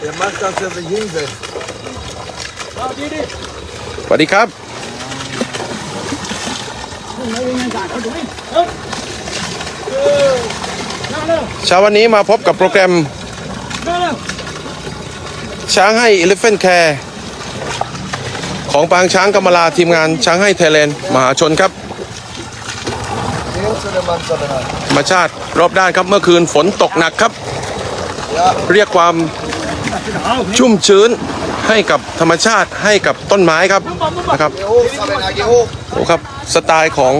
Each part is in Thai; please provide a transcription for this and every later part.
Det maakt als het een jing zijn. สวัสดีครับ เช้าวันนี้มาพบกับโปรแกรม ช้างให้ Elephant Care ของปางช้างกำมะลาทีมงานช้างให้ไทยแลนด์มหาชนครับ Heel zo de man van de hand. ธรรมชาติรอบด้านครับเมื่อคืนฝนตกหนักครับ Ja, เรียกความ ชุ่มชื้นให้กับธรรมชาติให้กับต้นไม้ครับนะครับ je hoog, Sabina, je hoog. โอ้ครับสไตล์ของ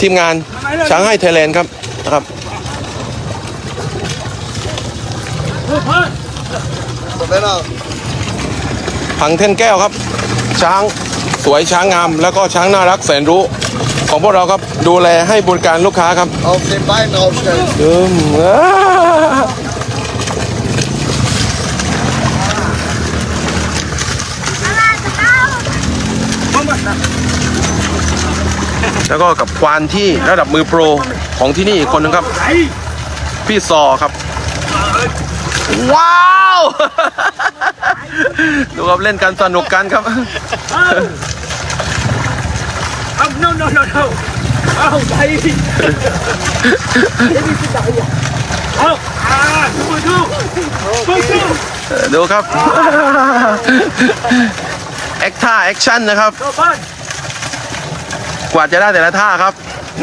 ทีมงานช้างให้ไทยแลนด์ครับนะครับ Sabina, พังเท่นแก้วครับ ช้างสวยช้างงาม แล้วก็ช้างน่ารักแสนรู้ของพวกเราครับดูแลให้บริการลูกค้าครับ auf den Beinen aufstellen. อืมอ่า แล้วก็กับควานที่ระดับมือโปรของที่นี่อีกคนนึงครับ พี่ซอครับ ว้าว ดูครับเล่นกันสนุกกันครับ Oh, no, no, no, no. Oh, baby. baby, sit down here. Oh, ah, number two. Number two. ดูครับ แอคท่าแอคชั่นนะครับ กว่าจะได้แต่ละท่าครับ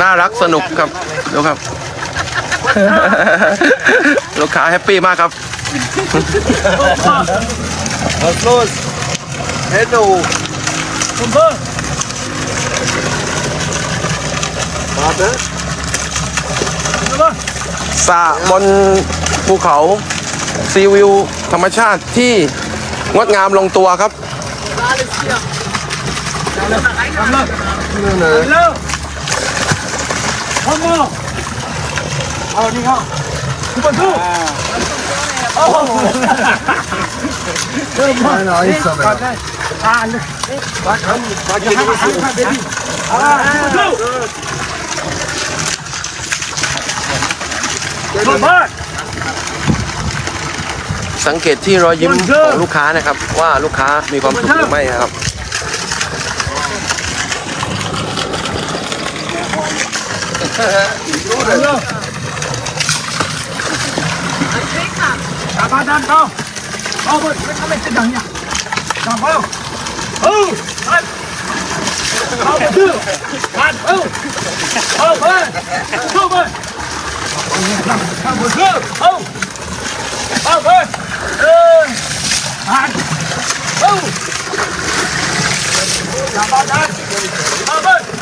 น่ารักสนุกครับดูครับ ลูกค้าแฮปปี้มากครับ Was ist los? Hände hoch. Number. Warte. Number. สระบนภูเขาซีวิวธรรมชาติที่งดงามลงตัวครับ เร็วพมอเอานี่เข้าคุณประตูโอ้โหเริ่มมาหน่อยสักหน่อยอ่านเลยบัดคำบัดคำบัดคำเบบี้อ่าคุณประตูระเบิดสังเกตที่รอยยิ้มของลูกค้านะครับ ว่าลูกค้ามีความสุขหรือไม่นะครับ Cả ba đàn không? Bao bự, nó lên trên đằng nhỉ? Đằng không? Ừ, lên. Bao bự, đàn, ừ. Ừ, lên. Không ơi. Đằng bự, ừ. Bao bự, ừ. Đàn, ừ. Cả ba đàn, bao bự.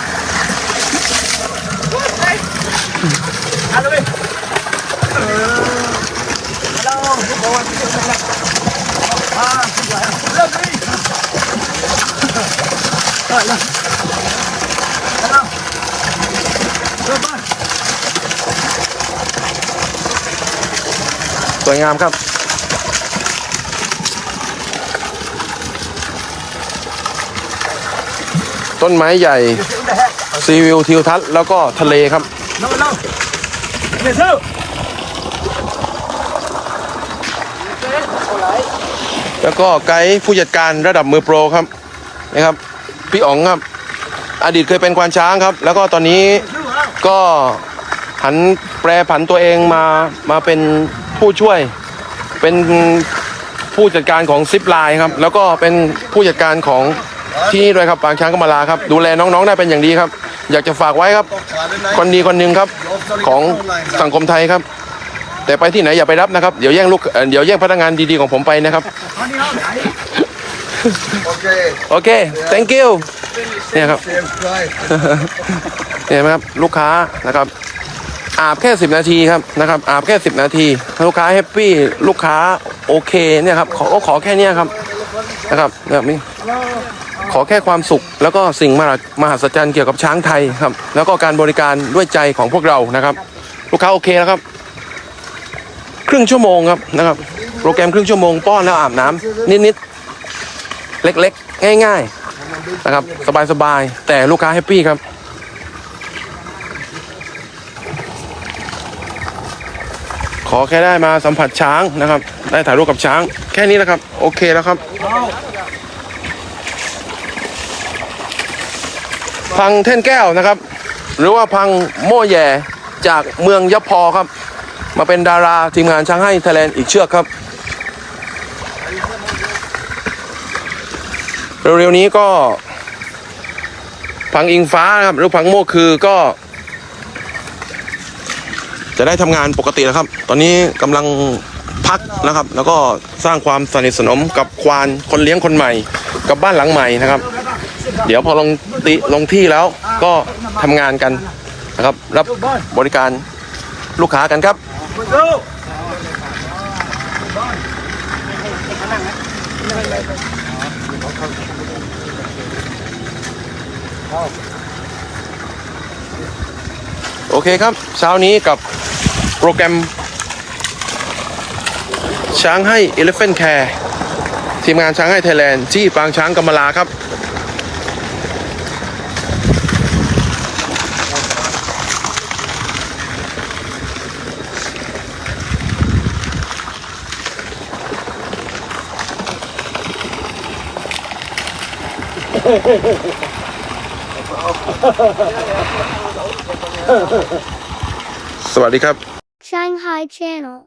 Hello, đi. Hello, good morning. À, xin chào em. Lên đi. Rồi, lên. Hello. Good morning. สวยงามครับ ต้นไม้ใหญ่ ซีวิวทิวทัศน์แล้วก็ทะเลครับ No, no. Yes, sir. แล้วก็ไกด์ผู้จัดการระดับมือโปรครับนะครับ พี่อ๋องครับ อดีตเคยเป็นควานช้างครับ แล้วก็ตอนนี้ก็หันแปรผันตัวเองมามาเป็นผู้ช่วย เป็นผู้จัดการของซิปไลน์ครับ แล้วก็เป็นผู้จัดการของที่นี่ด้วยครับปางช้างกำมะลาครับ ดูแลน้องๆได้เป็นอย่างดีครับ อยากจะฝากไว้ครับ Gerade คน nein. ดีคนหนึ่งครับของสังคมไทยครับ แต่ไปที่ไหนอย่าไปรับนะครับ เดี๋ยวแย่งลูกเอ่อเดี๋ยวแย่งพนักงานดีๆของผมไปนะครับ Okay. โอเค thank you เนี่ยครับ Sehr frei. เนี่ยไหมครับลูกค้านะครับ อาบแค่ 10 นาทีครับนะครับ อาบแค่ 10 นาที ลูกค้าแฮปปี้ลูกค้าโอเคเนี่ยครับขอก็ขอแค่เนี้ยครับนะครับแบบนี้ ขอแค่ความสุข แล้วก็สิ่งมหัศมหัศจรรย์เกี่ยวกับช้างไทยครับ แล้วก็การบริการด้วยใจของพวกเรานะครับ ลูกค้าโอเคแล้วครับ ครึ่งชั่วโมงครับนะครับ โปรแกรมครึ่งชั่วโมงป้อนแล้วอาบน้ำนิดๆเล็กๆ ง่าย ๆนะครับ สบายๆแต่ลูกค้าแฮปปี้ครับขอแค่ได้มาสัมผัสช้างนะครับ ได้ถ่ายรูปกับช้าง แค่นี้นะครับ โอเคแล้วครับ พังเท่นแก้วนะครับ หรือว่าพังโม่แย่จากเมืองยะพอครับ มาเป็นดาราทีมงานช้างให้ไทยแลนด์อีกเชือกครับ เร็วๆนี้ก็พังอิงฟ้านะครับ หรือพังโม่คือก็ จะได้ทำงานปกติแล้วครับ ตอนนี้กำลังพักนะครับ แล้วก็สร้างความสนิทสนมกับควานคนเลี้ยงคนใหม่ กับบ้านหลังใหม่นะครับ เดี๋ยวพอลงติลงที่แล้วก็ทำงานกันนะครับ รับบริการลูกค้ากันครับโอเคครับเช้านี้กับโปรแกรม ช้างให้ Elephant Care ทีมงานช้างให้ไทยแลนด์ที่ปางช้างกำมะลาครับ สวัสดีครับ Shanghai Channel